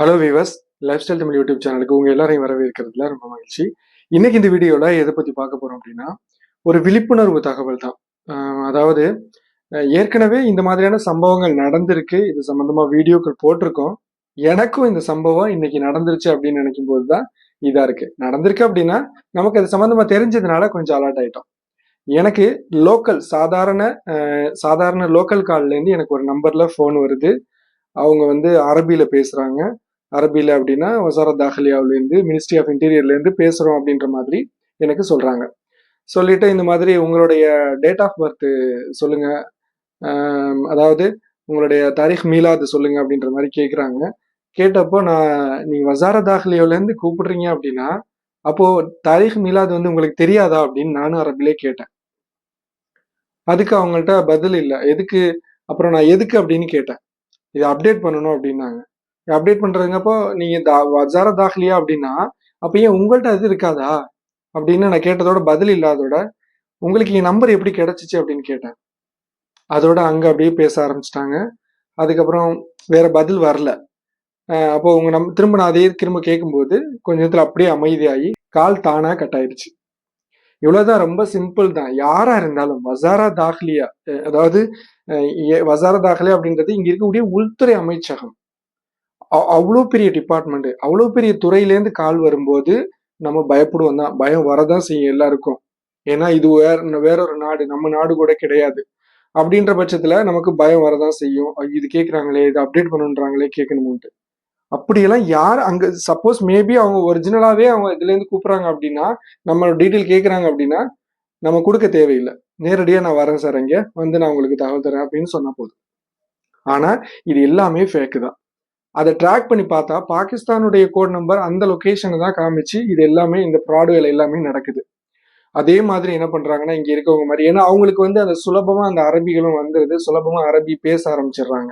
Hello viewers lifestyle Tamil YouTube சேனலுக்கு உங்க எல்லாரையும் வரவேற்கிறதுல ரொம்ப மகிழ்ச்சி. இன்னைக்கு இந்த வீடியோல எதை பத்தி பார்க்க போறோம் அப்படின்னா ஒரு விழிப்புணர்வு தகவல் தான். அதாவது ஏற்கனவே இந்த மாதிரியான சம்பவங்கள் நடந்திருக்கு. இது சம்பந்தமா வீடியோக்கள் போட்டிருக்கோம். எனக்கும் இந்த சம்பவம் இன்னைக்கு நடந்துருச்சு அப்படின்னு நினைக்கும் போது தான் இதா இருக்கு. நடந்திருக்கு அப்படின்னா நமக்கு அது சம்பந்தமா தெரிஞ்சதுனால கொஞ்சம் அலர்ட் ஆயிட்டோம். எனக்கு லோக்கல் சாதாரண சாதாரண லோக்கல் கால்ல இருந்து எனக்கு ஒரு நம்பர்ல ஃபோன் வருது. அவங்க வந்து அரபியில பேசுறாங்க. அரபியில் அப்படின்னா வசாரத் தாஹலியாவிலேருந்து மினிஸ்ட்ரி ஆஃப் இன்டீரியர்லேருந்து பேசுகிறோம் அப்படின்ற மாதிரி எனக்கு சொல்கிறாங்க சொல்லிட்டு இந்த மாதிரி உங்களுடைய டேட் ஆஃப் பர்த்து சொல்லுங்கள் அதாவது உங்களுடைய தாரிக் மீலாது சொல்லுங்கள் அப்படின்ற மாதிரி கேட்குறாங்க கேட்டப்போ நான் நீங்கள் வசாரத் தாஹலியாவிலேருந்து கூப்பிடுறீங்க அப்படின்னா அப்போது தாரிக் மீலாது வந்து உங்களுக்கு தெரியாதா அப்படின்னு நானும் அரபிலே கேட்டேன். அதுக்கு அவங்கள்ட்ட பதில் இல்லை. எதுக்கு? அப்புறம் நான் எதுக்கு அப்படின்னு கேட்டேன். இதை அப்டேட் பண்ணணும் அப்படின்னாங்க. அப்டேட் பண்றதுங்கப்போ நீங்க தா- வஜார தாਖலியா அப்படின்னா அப்ப ஏன் உங்கள்கிட்ட அது இருக்காதா? அப்படின்னு நான் கேட்டதோட பதில் இல்லாதோட உங்களுக்கு என் நம்பர் எப்படி கிடைச்சிச்சு அப்படின்னு கேட்டேன். அதோட அங்க அப்படியே பேச ஆரம்பிச்சிட்டாங்க. அதுக்கப்புறம் வேற பதில் வரல. அப்போ உங்க நம் திரும்ப நான் அதே திரும்ப கேட்கும்போது கொஞ்ச நேரத்தில் அப்படியே அமைதியாகி கால் தானா கட் ஆயிடுச்சு இவ்வளவுதான் ரொம்ப சிம்பிள் தான். யாரா இருந்தாலும் வசாரா தாக்லியா அதாவது ஏ- வசாரா தாஹ்லியா அப்படின்றது இங்க இருக்கக்கூடிய உள்துறை அமைச்சகம். அவ்வளோ பெரிய டிபார்ட்மெண்ட்டு அவ்வளோ பெரிய துறையிலேருந்து கால் வரும்போது நம்ம பயப்படுவோம் தான். பயம் வரதான் செய்யும் எல்லாருக்கும். ஏன்னா இது வேற வேற ஒரு நாடு நம்ம நாடு கூட கிடையாது. அப்படின்ற பட்சத்தில் நமக்கு பயம் வரதான் செய்யும். இது கேட்குறாங்களே இது அப்டேட் பண்ணுன்றாங்களே கேட்கணும்ட்டு அப்படியெல்லாம் யார் அங்கே சப்போஸ் மேபி அவங்க ஒரிஜினலாகவே அவங்க இதுலேருந்து கூப்பிட்றாங்க அப்படின்னா நம்மளோட டீட்டெயில் கேட்குறாங்க அப்படின்னா நம்ம கொடுக்க தேவையில்லை. நேரடியாக நான் வரேன் சார் இங்கே வந்து நான் உங்களுக்கு தகவல் தரேன் அப்படின்னு சொன்னால் போதும். ஆனால் இது எல்லாமே ஃபேக்கு தான். அதை ட்ராக் பண்ணி பார்த்தா பாகிஸ்தானுடைய கோட் நம்பர் அந்த லொக்கேஷனை தான் காமிச்சு இது எல்லாமே இந்த ஃப்ராடு வேலை எல்லாமே நடக்குது. அதே மாதிரி என்ன பண்ணுறாங்கன்னா இங்கே இருக்கவங்க மாதிரி. ஏன்னா அவங்களுக்கு வந்து அந்த சுலபமாக அந்த அரபிகளும் வந்துடுது சுலபமாக அரபி பேச ஆரம்பிச்சிடுறாங்க.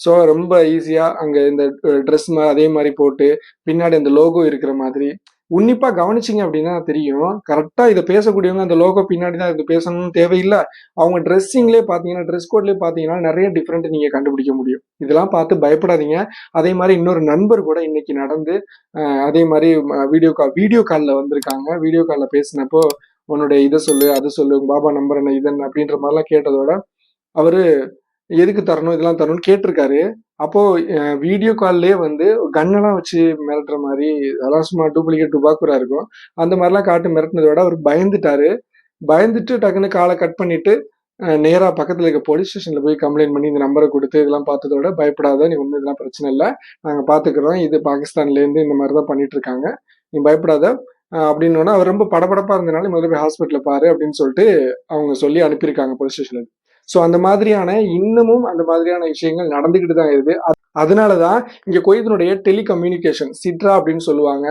ஸோ ரொம்ப ஈஸியாக அங்கே இந்த ட்ரெஸ் அதே மாதிரி போட்டு பின்னாடி அந்த லோகோ இருக்கிற மாதிரி உன்னிப்பா கவனிச்சிங்க அப்படின்னா தெரியும். கரெக்டா இதை பேசக்கூடியவங்க அந்த லோகோ பின்னாடி தான் இது பேசணும்னு தேவையில்லை. அவங்க ட்ரெஸ்ஸிங்லேயே பார்த்தீங்கன்னா ட்ரெஸ் கோட்லேயே பார்த்தீங்கன்னா நிறைய டிஃப்ரெண்ட் நீங்க கண்டுபிடிக்க முடியும். இதெல்லாம் பார்த்து பயப்படாதீங்க. அதே மாதிரி இன்னொரு நண்பர் கூட இன்னைக்கு நடந்து அதே மாதிரி வீடியோ கால் வீடியோ காலில் வந்திருக்காங்க. வீடியோ காலில் பேசினப்போ உன்னுடைய இதை சொல்லு அதை சொல்லு பாபா நம்பர் என்ன இது அப்படின்ற மாதிரிலாம் கேட்டதோட அவரு எதுக்கு தரணும் இதெல்லாம் தரணும்னு கேட்டிருக்காரு. அப்போ வீடியோ கால்லே வந்து கன்னெல்லாம் வச்சு மிரட்டுற மாதிரி அதெல்லாம் சும்மா டூப்ளிகேட் டுபாக்குரா இருக்கும். அந்த மாதிரிலாம் காட்டு மிரட்டினதோட அவர் பயந்துட்டாரு. பயந்துட்டு டக்குன்னு காலை கட் பண்ணிட்டு நேராக நேரா பக்கத்துல இருக்க போலீஸ் ஸ்டேஷன்ல போய் கம்ப்ளைண்ட் பண்ணி இந்த நம்பரை கொடுத்து இதெல்லாம் பார்த்ததோட பயப்படாத நீ ஒன்றும் இதெல்லாம் பிரச்சனை இல்லை. நாங்க பாத்துக்கிறோம் இது பாகிஸ்தான்ல இருந்து இந்த மாதிரி தான் பண்ணிட்டு இருக்காங்க. நீ பயப்படாத. அப்படின்னோன்னா அவர் ரொம்ப படபடப்பா இருந்தனால முதல்ல போய் ஹாஸ்பிட்டல்ல பாரு அப்படின்னு சொல்லிட்டு அவங்க சொல்லி அனுப்பியிருக்காங்க போலீஸ் ஸ்டேஷன்ல ஸோ அந்த மாதிரியான இன்னமும் அந்த மாதிரியான விஷயங்கள் நடந்துக்கிட்டு தான் இருக்குது. அதனால தான் இங்கே கோயத்தினுடைய டெலிகம்யூனிகேஷன் சிட்ரா அப்படின்னு சொல்லுவாங்க.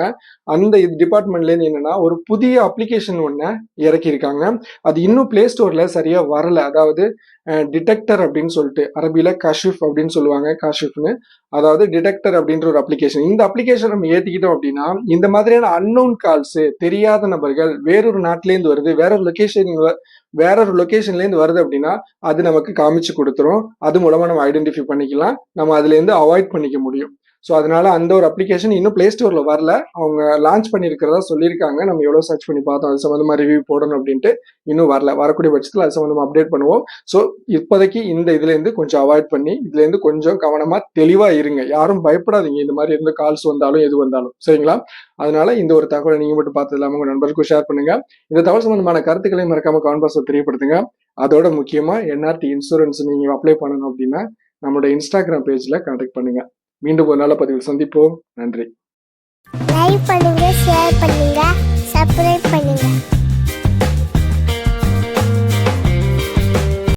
அந்த இது என்னென்னா என்னன்னா ஒரு புதிய அப்ளிகேஷன் ஒன்று இறக்கியிருக்காங்க. அது இன்னும் பிளே ஸ்டோரில் சரியாக வரல. அதாவது டிடெக்டர் அப்படின்னு சொல்லிட்டு அரபியில காஷிஃப் அப்படின்னு சொல்லுவாங்க காஷிஃப்னு. அதாவது டிடெக்டர் அப்படின்ற ஒரு அப்ளிகேஷன் இந்த அப்ளிகேஷன் நம்ம ஏற்றிக்கிட்டோம் அப்படின்னா இந்த மாதிரியான அன்னோன் கால்ஸு தெரியாத நபர்கள் வேறொரு நாட்டிலேருந்து வருது வேற ஒரு வேற ஒரு லொக்கேஷன்லேருந்து வருது அப்படின்னா அது நமக்கு காமிச்சு கொடுத்துரும். அது மூலமா நம்ம ஐடென்டிஃபை பண்ணிக்கலாம். நம்ம அதுல இருந்து அவாய்ட் பண்ணிக்க முடியும். ஸோ அதனால அந்த ஒரு அப்ளிகேஷன் இன்னும் பிளே ஸ்டோரில் வரல. அவங்க லான்ச் பண்ணியிருக்கிறதா சொல்லியிருக்காங்க. நம்ம எவ்வளோ சர்ச் பண்ணி பார்த்தோம் அது சம்மந்தமாக ரிவ்யூ போடணும் அப்படின்ட்டு இன்னும் வரல. வரக்கூடிய பட்சத்தில் அது சம்மந்தமாக அப்டேட் பண்ணுவோம். ஸோ இப்போதைக்கு இந்த இதுலேருந்து கொஞ்சம் அவாய்ட் பண்ணி இதுலேருந்து கொஞ்சம் கவனமாக தெளிவாக இருங்க. யாரும் பயப்படாதீங்க. இந்த மாதிரி இருந்து கால்ஸ் வந்தாலும் எது வந்தாலும். சரிங்களா? அதனால இந்த ஒரு தகவலை நீங்கள் மட்டும் பார்த்தது இல்லாமல் உங்கள் நண்பர்களுக்கும் ஷேர் பண்ணுங்க. இந்த தகவல் சம்மந்தமான கருத்துக்களை மறக்காம கவன் பாக்ஸ்ல தெரியப்படுத்துங்க. அதோட முக்கியமாக என்ஆர்டி இன்சூரன்ஸ் நீங்கள் அப்ளை பண்ணணும் அப்படின்னா நம்மளோட இன்ஸ்டாகிராம் பேஜில் கான்டாக்ட் பண்ணுங்கள் மீண்டும் ஒரு நல்ல பதிவில் சந்திப்போம். நன்றி. லைக் பண்ணுங்க ஷேர் பண்ணுங்க சப்ஸ்கிரைப் பண்ணுங்க.